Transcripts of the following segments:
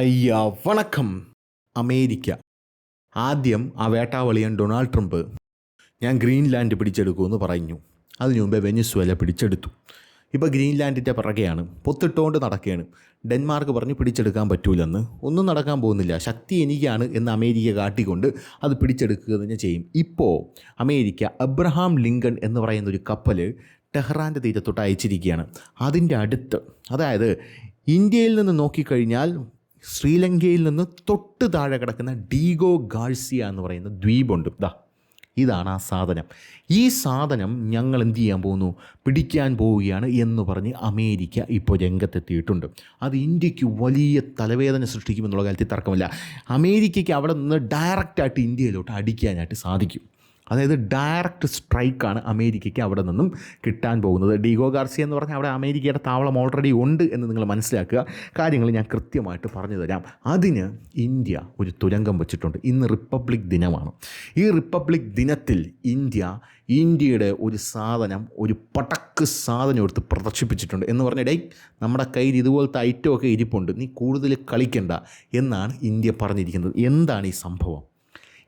അയ്യ വണക്കം. അമേരിക്ക. ആദ്യം ആ വേട്ടാവളിയൻ ഡൊണാൾഡ് ട്രംപ് ഞാൻ ഗ്രീൻലാൻഡ് പിടിച്ചെടുക്കുമെന്ന് പറഞ്ഞു. അതിനു മുമ്പേ വെനിസ്വേല പിടിച്ചെടുത്തു. ഇപ്പോൾ ഗ്രീൻലാൻഡിന്റെ പിറകെയാണ്. പൊത്തിട്ടുകൊണ്ട് നടക്കുകയാണ് ഡെൻമാർക്ക് പറഞ്ഞ് പിടിച്ചെടുക്കാൻ പറ്റൂലെന്ന്. ഒന്നും നടക്കാൻ പോകുന്നില്ല. ശക്തി എനിക്കാണ് എന്ന് അമേരിക്ക കാട്ടിക്കൊണ്ട് അത് പിടിച്ചെടുക്കുക തന്നെ ചെയ്യും. ഇപ്പോൾ അമേരിക്ക അബ്രഹാം ലിങ്കൺ എന്ന് പറയുന്ന ഒരു കപ്പൽ ടെഹ്റാന്റെ തീരത്തോട്ട് അയച്ചിരിക്കുകയാണ്. അതിന്റെ അടുത്ത് അതായത് ഇന്ത്യയിൽ നിന്ന് നോക്കിക്കഴിഞ്ഞാൽ ശ്രീലങ്കയിൽ നിന്ന് തൊട്ട് താഴെ കിടക്കുന്ന ഡീഗോ ഗാഴ്സിയ എന്ന് പറയുന്ന ദ്വീപുണ്ട്. ദാ ഇതാണ് ആ സാധനം. ഈ സാധനം ഞങ്ങൾ എന്ത് ചെയ്യാൻ പോകുന്നു? പിടിക്കാൻ പോവുകയാണ് എന്ന് പറഞ്ഞ് അമേരിക്ക ഇപ്പോൾ രംഗത്തെത്തിയിട്ടുണ്ട്. അത് ഇന്ത്യയ്ക്ക് വലിയ തലവേദന സൃഷ്ടിക്കുമെന്നുള്ള കാര്യത്തിൽ തർക്കമില്ല. അമേരിക്കയ്ക്ക് അവിടെ നിന്ന് ഡയറക്റ്റായിട്ട് ഇന്ത്യയിലോട്ട് അടിക്കാനായിട്ട് സാധിക്കും. അതായത് ഡയറക്റ്റ് സ്ട്രൈക്കാണ് അമേരിക്കയ്ക്ക് അവിടെ നിന്നും കിട്ടാൻ പോകുന്നത്. ഡീഗോ ഗാർസിയ എന്ന് പറഞ്ഞാൽ അവിടെ അമേരിക്കയുടെ താവളം ഓൾറെഡി ഉണ്ട് എന്ന് നിങ്ങൾ മനസ്സിലാക്കുക. കാര്യങ്ങൾ ഞാൻ കൃത്യമായിട്ട് പറഞ്ഞു തരാം. അതിന് ഇന്ത്യ ഒരു തുരങ്കം വെച്ചിട്ടുണ്ട്. ഇന്ന് റിപ്പബ്ലിക് ദിനമാണ്. ഈ റിപ്പബ്ലിക് ദിനത്തിൽ ഇന്ത്യ ഇന്ത്യയുടെ ഒരു സാധനം ഒരു പടക്ക് സാധനം എടുത്ത് പ്രദർശിപ്പിച്ചിട്ടുണ്ട് എന്ന് പറഞ്ഞിടേ നമ്മുടെ കയ്യിൽ ഇതുപോലത്തെ ഐറ്റമൊക്കെ ഇരിപ്പുണ്ട്. നീ കൂടുതൽ കളിക്കണ്ട എന്നാണ് ഇന്ത്യ പറഞ്ഞിരിക്കുന്നത്. എന്താണ് ഈ സംഭവം?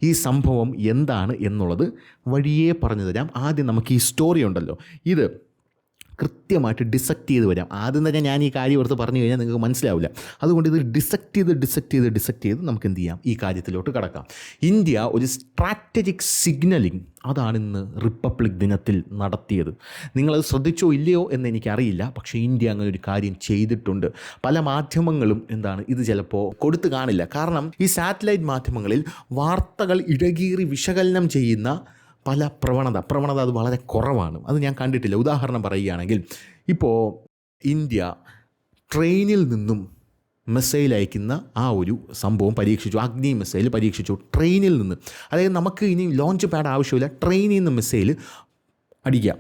ഈ സംഭവം എന്താണ് എന്നുള്ളത് വഴിയേ പറഞ്ഞു തരാം. ആദ്യം നമുക്ക് ഈ സ്റ്റോറി ഉണ്ടല്ലോ. ഇത് കൃത്യമായിട്ട് ഡിസക്റ്റ് ചെയ്ത് വരാം. ആദ്യം തന്നെ ഞാൻ ഈ കാര്യം ഓർത്ത് പറഞ്ഞു കഴിഞ്ഞാൽ നിങ്ങൾക്ക് മനസ്സിലാവില്ല. അതുകൊണ്ട് ഇത് ഡിസക്റ്റ് ചെയ്ത് ഡിസക്റ്റ് ചെയ്ത് ഡിസക്റ്റ് ചെയ്ത് നമുക്ക് എന്ത് ചെയ്യാം? ഈ കാര്യത്തിലോട്ട് കടക്കാം. ഇന്ത്യ ഒരു സ്ട്രാറ്റജിക് സിഗ്നലിംഗ് അതാണ് ഇന്ന് റിപ്പബ്ലിക് ദിനത്തിൽ നടത്തിയത്. നിങ്ങളത് ശ്രദ്ധിച്ചോ ഇല്ലയോ എന്ന് എനിക്കറിയില്ല. പക്ഷേ ഇന്ത്യ അങ്ങനെ ഒരു കാര്യം ചെയ്തിട്ടുണ്ട്. പല മാധ്യമങ്ങളും എന്താണ് ഇത് ചിലപ്പോൾ കൊടുത്തു കാണില്ല. കാരണം ഈ സാറ്റലൈറ്റ് മാധ്യമങ്ങളിൽ വാർത്തകൾ ഇഴകീറി വിശകലനം ചെയ്യുന്ന പല പ്രവണത പ്രവണത അത് വളരെ കുറവാണ്. അത് ഞാൻ കണ്ടിട്ടില്ല. ഉദാഹരണം പറയുകയാണെങ്കിൽ ഇപ്പോൾ ഇന്ത്യ ട്രെയിനിൽ നിന്നും മിസൈൽ അയക്കുന്ന ആ ഒരു സംഭവം പരീക്ഷിച്ചു. അഗ്നി മിസൈൽ പരീക്ഷിച്ചു. ട്രെയിനിൽ നിന്ന്. അതായത് നമുക്ക് ഇനി ലോഞ്ച് പാഡ് ആവശ്യമില്ല. ട്രെയിനിൽ നിന്ന് മിസൈൽ അടിക്കാം.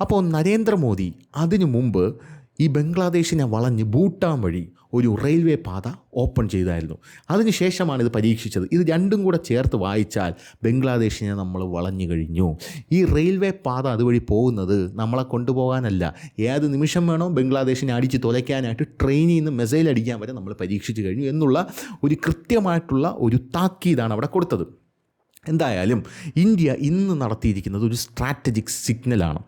അപ്പോൾ നരേന്ദ്രമോദി അതിനു മുമ്പ് ഈ ബംഗ്ലാദേശിനെ വളഞ്ഞ് ഭൂട്ടാൻ വഴി ഒരു റെയിൽവേ പാത ഓപ്പൺ ചെയ്തായിരുന്നു. അതിനുശേഷമാണ് ഇത് പരീക്ഷിച്ചത്. ഇത് രണ്ടും കൂടെ ചേർത്ത് വായിച്ചാൽ ബംഗ്ലാദേശിനെ നമ്മൾ വളഞ്ഞു കഴിഞ്ഞു. ഈ റെയിൽവേ പാത അതുവഴി പോകുന്നത് നമ്മളെ കൊണ്ടുപോകാനല്ല. ഏത് നിമിഷം വേണോ ബംഗ്ലാദേശിനെ അടിച്ച് തുലയ്ക്കാനായിട്ട് ട്രെയിനിൽ നിന്ന് മെസൈൽ അടിക്കാൻ വരെ നമ്മൾ പരീക്ഷിച്ചു കഴിഞ്ഞു എന്നുള്ള ഒരു കൃത്യമായിട്ടുള്ള ഒരു താക്കീതാണ് അവിടെ കൊടുത്തത്. എന്തായാലും ഇന്ത്യ ഇന്ന് നടത്തിയിരിക്കുന്നത് ഒരു സ്ട്രാറ്റജിക് സിഗ്നലാണ്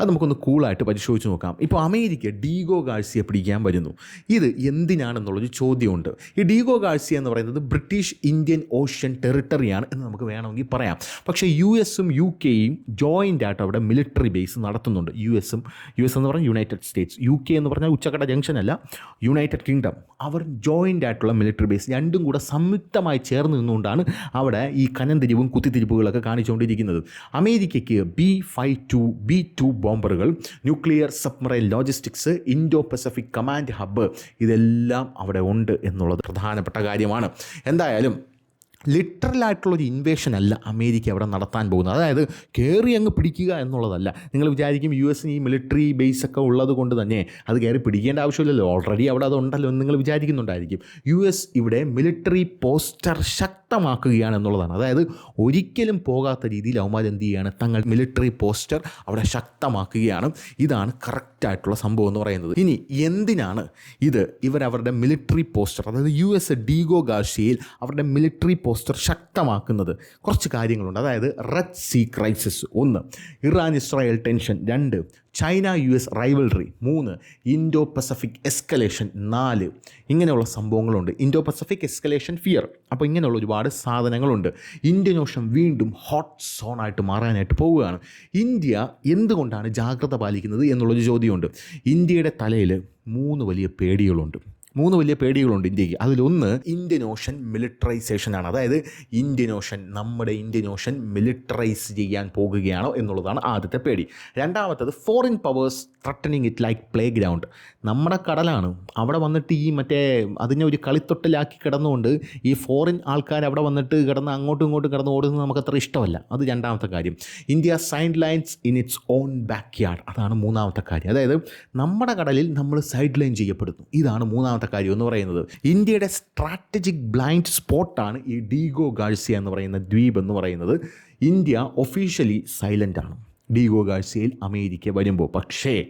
അത് നമുക്കൊന്ന് കൂളായിട്ട് പരിശോധിച്ച് നോക്കാം. ഇപ്പോൾ അമേരിക്ക ഡീഗോ ഗാഴ്സിയെ പിടിക്കാൻ വരുന്നു. ഇത് എന്തിനാണെന്നുള്ളൊരു ചോദ്യമുണ്ട്. ഈ ഡീഗോ ഗാഴ്സിയ എന്ന് പറയുന്നത് ബ്രിട്ടീഷ് ഇന്ത്യൻ ഓഷ്യൻ ടെറിട്ടറിയാണ് എന്ന് നമുക്ക് വേണമെങ്കിൽ പറയാം. പക്ഷേ യു എസും യു കെയും ജോയിന്റ് ആയിട്ട് അവിടെ മിലിറ്ററി ബേസ് നടത്തുന്നുണ്ട്. യു എസും യു എസ് എന്ന് പറഞ്ഞാൽ യുണൈറ്റഡ് സ്റ്റേറ്റ്സ് യു കെ എന്ന് പറഞ്ഞാൽ ഉച്ചക്കട ജംഗ്ഷൻ അല്ല യുണൈറ്റഡ് കിങ്ഡം അവർ ജോയിന്റ് ആയിട്ടുള്ള മിലിറ്ററി ബേസ് രണ്ടും കൂടെ സംയുക്തമായി ചേർന്ന് നിന്നുകൊണ്ടാണ് അവിടെ ഈ കനന്തിരിവും കുത്തിത്തിരിപ്പുകളൊക്കെ കാണിച്ചുകൊണ്ടിരിക്കുന്നത്. അമേരിക്കയ്ക്ക് B five two B two ബോംബറുകൾ nuclear submarine logistics Indo Pacific command hub ഇതെല്ലാം അവിടെ ഉണ്ട് എന്നുള്ളത് പ്രധാനപ്പെട്ട കാര്യമാണ്. എന്തായാലും ലിറ്ററലായിട്ടുള്ളൊരു ഇൻവേഷൻ അല്ല അമേരിക്ക അവിടെ നടത്താൻ പോകുന്നത്. അതായത് കയറി അങ്ങ് പിടിക്കുക എന്നുള്ളതല്ല. നിങ്ങൾ വിചാരിക്കും യു എസിന് ഈ മിലിറ്ററി ബേസ് ഒക്കെ ഉള്ളത് കൊണ്ട് തന്നെ അത് കയറി പിടിക്കേണ്ട ആവശ്യമില്ലല്ലോ. ഓൾറെഡി അവിടെ അത് ഉണ്ടല്ലോ എന്ന് നിങ്ങൾ വിചാരിക്കുന്നുണ്ടായിരിക്കും. യു എസ് ഇവിടെ മിലിറ്ററി പോസ്റ്റർ ശക്തമാക്കുകയാണ് എന്നുള്ളതാണ്. അതായത് ഒരിക്കലും പോകാത്ത രീതിയിൽ അവന്മാർ എന്ത് ചെയ്യുകയാണ്? തങ്ങൾ മിലിറ്ററി പോസ്റ്റർ അവിടെ ശക്തമാക്കുകയാണ്. ഇതാണ് കറക്റ്റായിട്ടുള്ള സംഭവം എന്ന് പറയുന്നത്. ഇനി എന്തിനാണ് ഇത് ഇവരവരുടെ മിലിറ്ററി പോസ്റ്റർ അതായത് യു എസ് ഡീഗോ ഗാർഷിയയിൽ അവരുടെ മിലിറ്ററി പോസ്റ്റർ ശക്തമാക്കുന്നത് കുറച്ച് കാര്യങ്ങളുണ്ട്. അതായത് റെഡ് സീ ക്രൈസിസ് ഒന്ന് ഇറാൻ ഇസ്രായേൽ ടെൻഷൻ രണ്ട് ചൈന യു എസ് റൈവൽറി മൂന്ന് ഇൻഡോ പസഫിക് എസ്കലേഷൻ നാല്. ഇങ്ങനെയുള്ള സംഭവങ്ങളുണ്ട്. Indo Pacific escalation fear. അപ്പോൾ ഇങ്ങനെയുള്ള ഒരുപാട് സാധനങ്ങളുണ്ട്. ഇന്ത്യൻ ഓഷൻ വീണ്ടും ഹോട്ട് സോണായിട്ട് മാറാനായിട്ട് പോവുകയാണ്. ഇന്ത്യ എന്തുകൊണ്ടാണ് ജാഗ്രത പാലിക്കുന്നത് എന്നുള്ളൊരു ചോദ്യമുണ്ട്. ഇന്ത്യയുടെ തലയിൽ മൂന്ന് വലിയ പേടികളുണ്ട്. മൂന്ന് വലിയ പേടികളുണ്ട് ഇന്ത്യയ്ക്ക് അതിലൊന്ന് ഇന്ത്യൻ ഓഷൻ മിലിറ്ററൈസേഷൻ ആണ്. അതായത് ഇന്ത്യൻ ഓഷൻ നമ്മുടെ ഇന്ത്യൻ ഓഷൻ മിലിറ്ററൈസ് ചെയ്യാൻ പോകുകയാണോ എന്നുള്ളതാണ് ആദ്യത്തെ പേടി. രണ്ടാമത്തത് foreign powers threatening it like playground നമ്മുടെ കടലാണ്. അവിടെ വന്നിട്ട് ഈ മറ്റേ അതിനെ ഒരു കളിത്തൊട്ടിലാക്കി കിടന്നുകൊണ്ട് ഈ ഫോറിൻ ആൾക്കാർ അവിടെ വന്നിട്ട് കിടന്ന് അങ്ങോട്ടും ഇങ്ങോട്ടും കിടന്ന് ഓടുന്നത് നമുക്ക് അത്ര ഇഷ്ടമല്ല. അത് രണ്ടാമത്തെ കാര്യം. India sidelines in its own backyard അതാണ് മൂന്നാമത്തെ കാര്യം. അതായത് നമ്മുടെ കടലിൽ നമ്മൾ സൈഡ് ലൈൻ ചെയ്യപ്പെടുന്നു. ഇതാണ് മൂന്നാമത്തെ കാര്യം എന്ന് പറയുന്നത് ഇന്ത്യയുടെ സ്ട്രാറ്റജിക് ബ്ലൈൻഡ് സ്പോട്ടാണ് ഈ ഡീഗോ ഗാഴ്സിയ എന്ന് പറയുന്ന ദ്വീപ് എന്ന് പറയുന്നത്. ഇന്ത്യ ഒഫീഷ്യലി സൈലന്റ് ആണ്. ഡീഗോ ഗാഴ്സിയയിൽ അമേരിക്ക വരുമ്പോൾ പക്ഷേ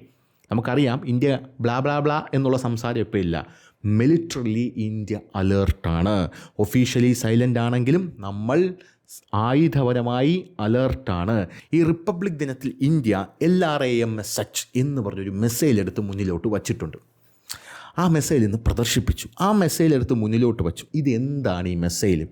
നമുക്കറിയാം ഇന്ത്യ ബ്ലാ ബ്ലാ ബ്ലാ എന്നുള്ള സംസാരം ഇപ്പോൾ ഇല്ല. മിലിറ്ററിലി ഇന്ത്യ അലേർട്ടാണ് ഒഫീഷ്യലി സൈലന്റ് ആണെങ്കിലും നമ്മൾ ആയുധപരമായി അലേർട്ടാണ് ഈ റിപ്പബ്ലിക് ദിനത്തിൽ India L R A M S H എന്ന് പറഞ്ഞൊരു മെസ്സേജ് എടുത്ത് മുന്നിലോട്ട് വച്ചിട്ടുണ്ട്. ആ മെസ്സൈൽ ഇന്ന് പ്രദർശിപ്പിച്ചു. ആ മെസ്സൈൽ എടുത്ത് മുന്നിലോട്ട് വച്ചു. ഇത് എന്താണ് ഈ മെസ്സൈൽ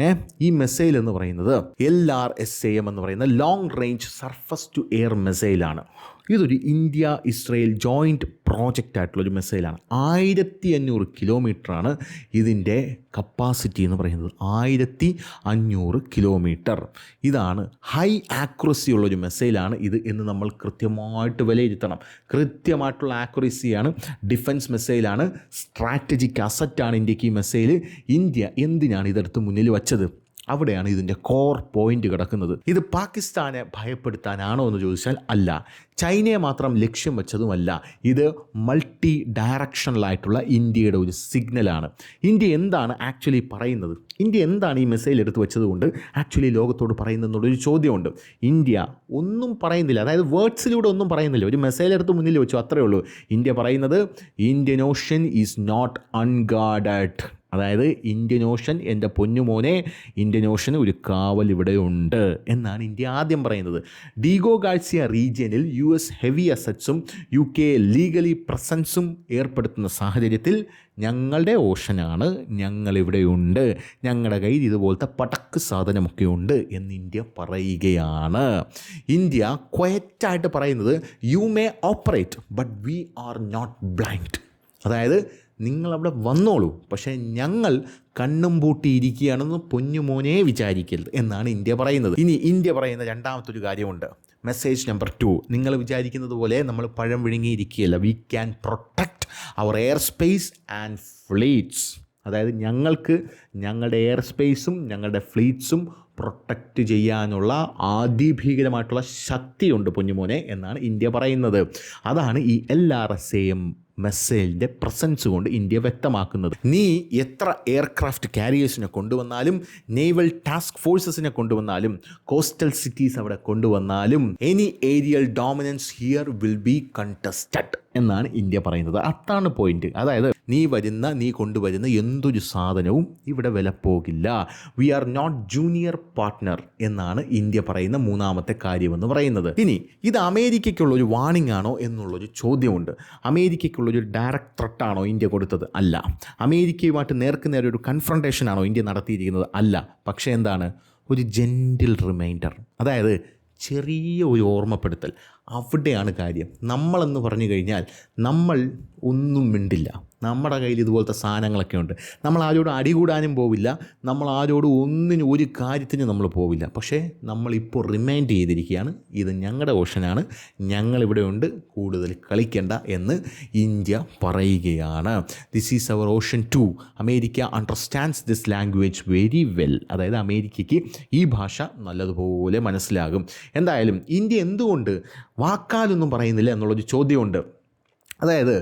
ഏ? ഈ മെസ്സൈൽ എന്ന് പറയുന്നത് L R S A M എന്ന് പറയുന്ന long range surface to air മെസ്സൈലാണ് ഇതൊരു ഇന്ത്യ ഇസ്രയേൽ ജോയിന്റ് പ്രോജക്റ്റ് ആയിട്ടുള്ളൊരു മെസ്സൈലാണ് ആയിരത്തി അഞ്ഞൂറ് കിലോമീറ്ററാണ് ഇതിന്റെ കപ്പാസിറ്റി എന്ന് പറയുന്നത്. ആയിരത്തി അഞ്ഞൂറ് കിലോമീറ്റർ. ഇതാണ് ഹൈ ആക്യുറസി ഉള്ളൊരു മിസൈലാണ് ഇത് എന്ന് നമ്മൾ കൃത്യമായിട്ട് വിലയിരുത്തണം. കൃത്യമായിട്ടുള്ള ആക്യുറസിയാണ് ഡിഫൻസ് മിസൈലാണ് സ്ട്രാറ്റജിക് അസറ്റാണ് ഇന്ത്യയ്ക്ക് ഈ മിസൈൽ ഇന്ത്യ എന്തിനാണ് ഇതെടുത്ത് മുന്നിൽ വച്ചത്? അവിടെയാണ് ഇതിന്റെ കോർ പോയിന്റ് കിടക്കുന്നത്. ഇത് പാകിസ്ഥാനെ ഭയപ്പെടുത്താനാണോ എന്ന് ചോദിച്ചാൽ അല്ല. ചൈനയെ മാത്രം ലക്ഷ്യം വെച്ചതുമല്ല. ഇത് മൾട്ടി ഡയറക്ഷണലായിട്ടുള്ള ഇന്ത്യയുടെ ഒരു സിഗ്നലാണ് ഇന്ത്യ എന്താണ് ആക്ച്വലി പറയുന്നത്? ഇന്ത്യ എന്താണ് ഈ മെസ്സേജ് എടുത്തു വെച്ചതുകൊണ്ട് ആക്ച്വലി ലോകത്തോട് പറയുന്നതെന്നുള്ളൊരു ചോദ്യമുണ്ട്. ഇന്ത്യ ഒന്നും പറയുന്നില്ല. അതായത് വേർഡ്സിലൂടെ ഒന്നും പറയുന്നില്ല. ഒരു മെസ്സേജ് എടുത്ത് മുന്നിൽ വെച്ചു അത്രയേ ഉള്ളൂ. ഇന്ത്യ പറയുന്നത് Indian Ocean is not unguarded അതായത് ഇന്ത്യൻ ഓഷൻ എന്റെ പൊന്നുമോനെ ഇന്ത്യൻ ഓഷന് ഒരു കാവൽ ഇവിടെയുണ്ട് എന്നാണ് ഇന്ത്യ ആദ്യം പറയുന്നത്. ഡീഗോ ഗാഴ്സിയ റീജിയനിൽ യു എസ് ഹെവി അസറ്റ്സും യു കെ ലീഗലി പ്രസൻസും ഏർപ്പെടുത്തുന്ന സാഹചര്യത്തിൽ ഞങ്ങളുടെ ഓഷനാണ് ഞങ്ങളിവിടെയുണ്ട് ഞങ്ങളുടെ കയ്യിൽ ഇതുപോലത്തെ പടക്ക് സാധനമൊക്കെ ഉണ്ട് എന്ന് ഇന്ത്യ പറയുകയാണ്. ഇന്ത്യ ക്വയറ്റായിട്ട് പറയുന്നത് you may operate but we are not blind അതായത് നിങ്ങളവിടെ വന്നോളൂ. പക്ഷേ ഞങ്ങൾ കണ്ണും പൂട്ടിയിരിക്കുകയാണെന്ന് പൊന്നുമോനെ വിചാരിക്കരുത് എന്നാണ് ഇന്ത്യ പറയുന്നത്. ഇനി ഇന്ത്യ പറയുന്ന രണ്ടാമത്തെ ഒരു കാര്യമുണ്ട്. മെസ്സേജ് നമ്പർ ടു നിങ്ങൾ വിചാരിക്കുന്നത് പോലെ നമ്മൾ പഴം വിഴുങ്ങിയിരിക്കുകയല്ല. We can protect our airspace and fleets അതായത് ഞങ്ങൾക്ക് ഞങ്ങളുടെ എയർ സ്പേസും ഞങ്ങളുടെ ഫ്ലീറ്റ്സും പ്രൊട്ടക്റ്റ് ചെയ്യാനുള്ള ആദിഭീകരമായിട്ടുള്ള ശക്തിയുണ്ട് പൊന്നുമോനെ എന്നാണ് ഇന്ത്യ പറയുന്നത്. അതാണ് ഈ എൽ ആർ എസ് എം മെസ്സേജിന്റെ പ്രസൻസ് കൊണ്ട് ഇന്ത്യ വ്യക്തമാക്കുന്നത്. നീ എത്ര എയർക്രാഫ്റ്റ് കാരിയേഴ്സിനെ കൊണ്ടുവന്നാലും നേവൽ ടാസ്ക് ഫോഴ്സസിനെ കൊണ്ടുവന്നാലും കോസ്റ്റൽ സിറ്റീസ് അവിടെ കൊണ്ടുവന്നാലും any aerial dominance here will be contested എന്നാണ് ഇന്ത്യ പറയുന്നത്. അതാണ് പോയിന്റ് അതായത് നീ വരുന്ന നീ കൊണ്ടുവരുന്ന എന്തൊരു സാധനവും ഇവിടെ വില പോകില്ല. We are not junior partner എന്നാണ് ഇന്ത്യ പറയുന്ന മൂന്നാമത്തെ കാര്യമെന്ന് പറയുന്നത്. ഇനി ഇത് അമേരിക്കയ്ക്കുള്ള ഒരു വാണിംഗ് ആണോ എന്നുള്ളൊരു ചോദ്യമുണ്ട്. അമേരിക്കയ്ക്കുള്ളൊരു ഡയറക്റ്റ് ത്രട്ടാണോ ഇന്ത്യ കൊടുത്തത്? അല്ല. അമേരിക്കയുമായിട്ട് നേർക്ക് നേരെ ഒരു കൺഫ്രണ്ടേഷൻ ആണോ ഇന്ത്യ നടത്തിയിരിക്കുന്നത്? അല്ല. പക്ഷേ എന്താണ്? ഒരു ജെന്റിൽ റിമൈൻഡർ അതായത് ചെറിയ ഒരു ഓർമ്മപ്പെടുത്തൽ. അവിടെയാണ് കാര്യം. നമ്മളെന്ന് പറഞ്ഞു കഴിഞ്ഞാൽ നമ്മൾ ഒന്നും മിണ്ടില്ല. നമ്മുടെ കയ്യിൽ ഇതുപോലത്തെ സാധനങ്ങളൊക്കെ ഉണ്ട്. നമ്മൾ ആരോട് അടി കൂടാനും പോവില്ല. നമ്മൾ ആരോട് ഒന്നിനും ഒരു കാര്യത്തിന് നമ്മൾ പോവില്ല. പക്ഷേ നമ്മളിപ്പോൾ റിമൈൻഡ് ചെയ്തിരിക്കുകയാണ് ഇത് ഞങ്ങളുടെ ഓഷനാണ് ഞങ്ങളിവിടെ ഉണ്ട് കൂടുതൽ കളിക്കേണ്ട എന്ന് ഇന്ത്യ പറയുകയാണ്. This is our ocean to America understands this language very well അതായത് അമേരിക്കയ്ക്ക് ഈ ഭാഷ നല്ലതുപോലെ മനസ്സിലാകും. എന്തായാലും ഇന്ത്യ എന്തുകൊണ്ട് വാക്കാലൊന്നും പറയുന്നില്ല എന്നുള്ളൊരു ചോദ്യമുണ്ട്. അതായത്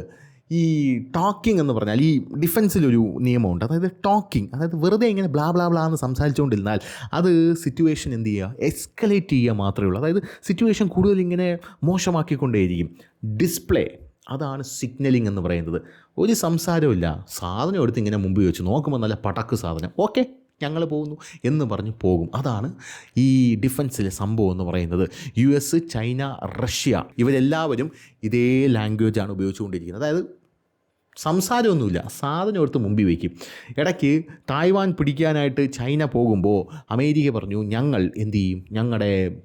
ഈ ടോക്കിംഗ് എന്ന് പറഞ്ഞാൽ ഈ ഡിഫൻസിലൊരു നിയമമുണ്ട്. അതായത് ടോക്കിംഗ് അതായത് വെറുതെ ഇങ്ങനെ ബ്ലാ ബ്ലാ ബ്ലാ എന്ന് സംസാരിച്ചുകൊണ്ടിരുന്നാൽ അത് സിറ്റുവേഷൻ എന്ത് ചെയ്യുക? എസ്കലേറ്റ് ചെയ്യുക മാത്രമേ ഉള്ളൂ. അതായത് സിറ്റുവേഷൻ കൂടുതൽ ഇങ്ങനെ മോശമാക്കിക്കൊണ്ടേയിരിക്കും. ഡിസ്പ്ലേ അതാണ് സിഗ്നലിംഗ് എന്ന് പറയുന്നത്. ഒരു സംസാരമില്ല സാധനം എടുത്ത് ഇങ്ങനെ മുമ്പിൽ വെച്ച് നോക്കുമ്പോൾ നല്ല പടക്ക് സാധനം. ഓക്കെ ഞങ്ങൾ പോകുന്നു എന്ന് പറഞ്ഞ് പോകും. അതാണ് ഈ ഡിഫൻസിലെ സംഭവം എന്ന് പറയുന്നത്. യു എസ് ചൈന റഷ്യ ഇവരെല്ലാവരും ഇതേ ലാംഗ്വേജാണ് ഉപയോഗിച്ചുകൊണ്ടിരിക്കുന്നത്. അതായത് സംസാരമൊന്നുമില്ല. സാധനം എടുത്ത് മുമ്പിൽ വയ്ക്കും. ഇടയ്ക്ക് തായ്വാൻ പിടിക്കാനായിട്ട് ചൈന പോകുമ്പോൾ അമേരിക്ക പറഞ്ഞു ഞങ്ങൾ എന്തു ചെയ്യും? ഞങ്ങളുടെ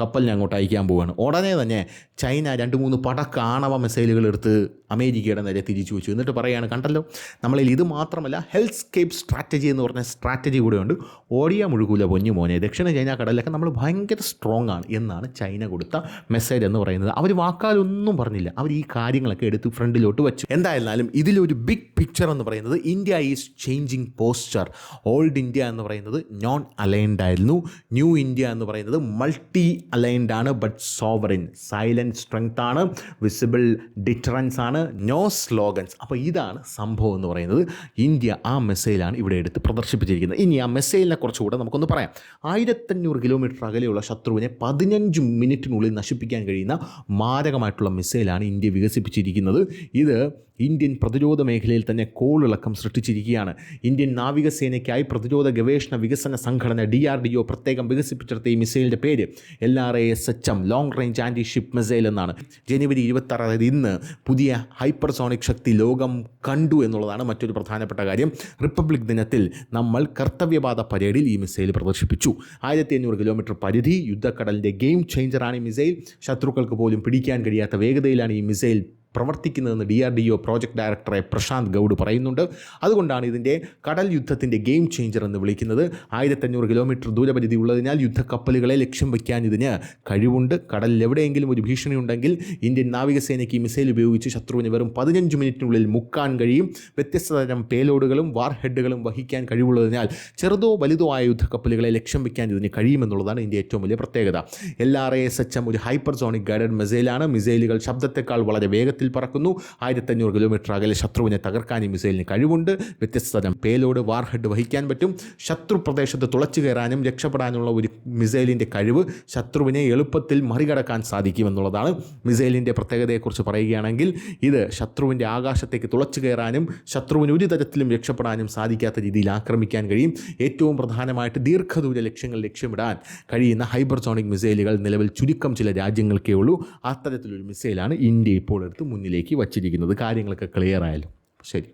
കപ്പലിനെ അങ്ങോട്ട് അയക്കാൻ പോവുകയാണ് ഉടനെ തന്നെ ചൈന രണ്ട് മൂന്ന് പടക്ക ആണവ മിസൈലുകൾ എടുത്ത് അമേരിക്കയുടെ നേരെ തിരിച്ചു വെച്ചു. എന്നിട്ട് പറയുകയാണ് കണ്ടല്ലോ നമ്മളിൽ ഇത് മാത്രമല്ല ഹെൽത്ത് സ്കേപ്പ് സ്ട്രാറ്റജി എന്ന് പറഞ്ഞ സ്ട്രാറ്റജി കൂടെയുണ്ട്. ഓടിയ മുഴുകൂല പൊഞ്ഞു മോനെ ദക്ഷിണ ചൈന കടലിലൊക്കെ നമ്മൾ ഭയങ്കര സ്ട്രോങ് ആണ് എന്നാണ് ചൈന കൊടുത്ത മെസ്സേജ് എന്ന് പറയുന്നത്. അവർ വാക്കാലൊന്നും പറഞ്ഞില്ല. അവർ ഈ കാര്യങ്ങളൊക്കെ എടുത്ത് ഫ്രണ്ടിലോട്ട് വെച്ചു. എന്തായിരുന്നാലും ഇതിലൊരു ബിഗ് പിക്ചർ എന്ന് പറയുന്നത് India is changing posture old India എന്ന് പറയുന്നത് നോൺ അലൈൻഡ് ആയിരുന്നു. ന്യൂ ഇന്ത്യ എന്ന് പറയുന്നത് മൾട്ടി അലൈൻഡ് ആണ് ബട്ട് സോവറിൻ സൈലന്റ് സ്ട്രെങ്ത് ആണ് വിസിബിൾ ഡിറ്ററൻസ് ആണ് നോ സ്ലോഗൻസ് അപ്പോൾ ഇതാണ് സംഭവം എന്ന് പറയുന്നത്. ഇന്ത്യ ആ മിസൈലാണ് ഇവിടെ എടുത്ത് പ്രദർശിപ്പിച്ചിരിക്കുന്നത്. ഇനി ആ മെസ്സേജിനെ കുറച്ചുകൂടെ നമുക്കൊന്ന് പറയാം. ആയിരത്തഞ്ഞൂറ് കിലോമീറ്റർ അകലെയുള്ള ശത്രുവിനെ പതിനഞ്ച് മിനിറ്റിനുള്ളിൽ നശിപ്പിക്കാൻ കഴിയുന്ന മാരകമായിട്ടുള്ള മിസൈലാണ് ഇന്ത്യ വികസിപ്പിച്ചിരിക്കുന്നത്. ഇത് ഇന്ത്യൻ പ്രതിരോധ മേഖലയിൽ തന്നെ കോളിളക്കം സൃഷ്ടിച്ചിരിക്കുകയാണ്. ഇന്ത്യൻ നാവികസേനയ്ക്കായി പ്രതിരോധ ഗവേഷണ വികസന സംഘടന ഡി ആർ ഡി ഒ പ്രത്യേകം വികസിപ്പിച്ചെടുത്ത ഈ മിസൈലിന്റെ പേര് L R A S H M long range anti ship missile എന്നാണ്. ജനുവരി ഇരുപത്തി അതായത് ഇന്ന് പുതിയ ഹൈപ്പർസോണിക് ശക്തി ലോകം കണ്ടു എന്നുള്ളതാണ് മറ്റൊരു പ്രധാനപ്പെട്ട കാര്യം. റിപ്പബ്ലിക് ദിനത്തിൽ നമ്മൾ കർത്തവ്യപാത പരേഡിൽ ഈ മിസൈൽ പ്രദർശിപ്പിച്ചു. ആയിരത്തി അഞ്ഞൂറ് കിലോമീറ്റർ പരിധി യുദ്ധക്കടലിന്റെ ഗെയിം ചേഞ്ചറാണ് ഈ മിസൈൽ. ശത്രുക്കൾക്ക് പോലും പിടിക്കാൻ കഴിയാത്ത വേഗതയിലാണ് ഈ മിസൈൽ പ്രവർത്തിക്കുന്നതെന്ന് D R D O project ഡയറക്ടറെ പ്രശാന്ത് ഗൗഡ് പറയുന്നുണ്ട്. അതുകൊണ്ടാണ് ഇതിന്റെ കടൽ യുദ്ധത്തിന്റെ ഗെയിം ചേഞ്ചർ എന്ന് വിളിക്കുന്നത്. ആയിരത്തഞ്ഞൂറ് കിലോമീറ്റർ ദൂരപരിധി ഉള്ളതിനാൽ യുദ്ധക്കപ്പലുകളെ ലക്ഷ്യം വയ്ക്കാൻ ഇതിന് കഴിവുണ്ട്. കടലിൽ എവിടെയെങ്കിലും ഒരു ഭീഷണി ഉണ്ടെങ്കിൽ ഇന്ത്യൻ നാവികസേനയ്ക്ക് മിസൈൽ ഉപയോഗിച്ച് ശത്രുവിന് വെറും പതിനഞ്ച് മിനിറ്റിനുള്ളിൽ മുക്കാൻ കഴിയും. വ്യത്യസ്ത തരം പേലോഡുകളും വാർ ഹെഡുകളും വഹിക്കാൻ കഴിവുള്ളതിനാൽ ചെറുതോ വലുതോ ആയ യുദ്ധക്കപ്പലുകളെ ലക്ഷ്യം വയ്ക്കാൻ ഇതിന് കഴിയുമെന്നുള്ളതാണ് ഇതിന്റെ ഏറ്റവും വലിയ പ്രത്യേകത. L R S H M ഒരു ഹൈപ്പർസോണിക് ഗൈഡഡ് മിസൈലാണ് മിസൈലുകൾ ശബ്ദത്തെക്കാൾ വളരെ വേഗത്തിൽ പറക്കുന്നു. ആയിരത്തഞ്ഞൂറ് കിലോമീറ്റർ അകലെ ശത്രുവിനെ തകർക്കാൻ ഈ മിസൈലിന് കഴിവുണ്ട്. വ്യത്യസ്ത തരം പേലോഡ് വാർഹെഡ് വഹിക്കാൻ പറ്റും. ശത്രു പ്രദേശത്ത് തുളച്ചു കയറാനും രക്ഷപ്പെടാനുള്ള ഒരു മിസൈലിന്റെ കഴിവ് ശത്രുവിനെ എളുപ്പത്തിൽ മറികടക്കാൻ സാധിക്കുമെന്നുള്ളതാണ് മിസൈലിന്റെ പ്രത്യേകതയെക്കുറിച്ച് പറയുകയാണെങ്കിൽ ഇത് ശത്രുവിന്റെ ആകാശത്തേക്ക് തുളച്ചു കയറാനും ശത്രുവിന് ഒരു തരത്തിലും രക്ഷപ്പെടാനും സാധിക്കാത്ത രീതിയിൽ ആക്രമിക്കാൻ കഴിയും. ഏറ്റവും പ്രധാനമായിട്ട് ദീർഘദൂര ലക്ഷ്യങ്ങൾ ലക്ഷ്യമിടാൻ കഴിയുന്ന ഹൈബർസോണിക് മിസൈലുകൾ നിലവിൽ ചുരുക്കം ചില രാജ്യങ്ങൾക്കേ ഉള്ളൂ. അത്തരത്തിലൊരു മിസൈലാണ് ഇന്ത്യ ഇപ്പോൾ എടുത്ത് മുന്നിലേക്ക് വച്ചിരിക്കുന്നത് കാര്യങ്ങളൊക്കെ ക്ലിയർ ആയാലും. ശരി.